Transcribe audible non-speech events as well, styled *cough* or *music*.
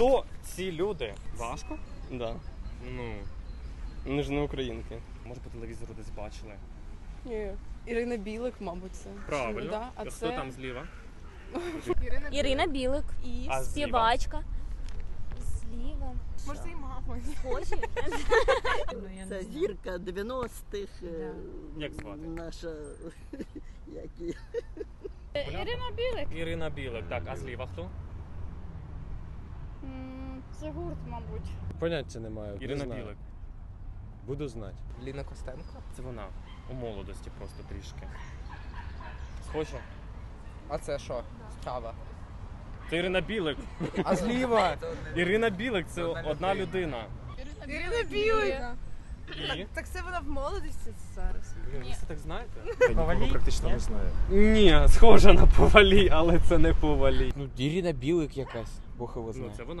Хто ці люди? Важко? Да. Ну, Вони ж не українки. може по телевізору десь бачили. Ні. Ірина Білик, мабуть, це. Правильно. Да? А Хто це там зліва? Ірина Білик, і А зліва? співачка. Зліва. може це і мама. Схожі. Це зірка 90-х. е, Як звати? Наша *laughs* як її? Ірина Білик. Ірина Білик, так, а зліва хто? Це гурт, мабуть. Поняття немає. не Ірина знаю. Білик. Буду знати. Ліна Костенко. Це вона. У молодості просто трішки. Схоже? А це що? Справа. Це Ірина Білик. А зліва? Ірина Білик це одна людина. Ірина Білик. І? Так це вона в молодості зараз. Блін, ви все так знаєте? Повалій? практично не знаю. Ні, схожа на повалі, але це не повалі. Ну, Ірина Білик якась, Бог його Ну, це вона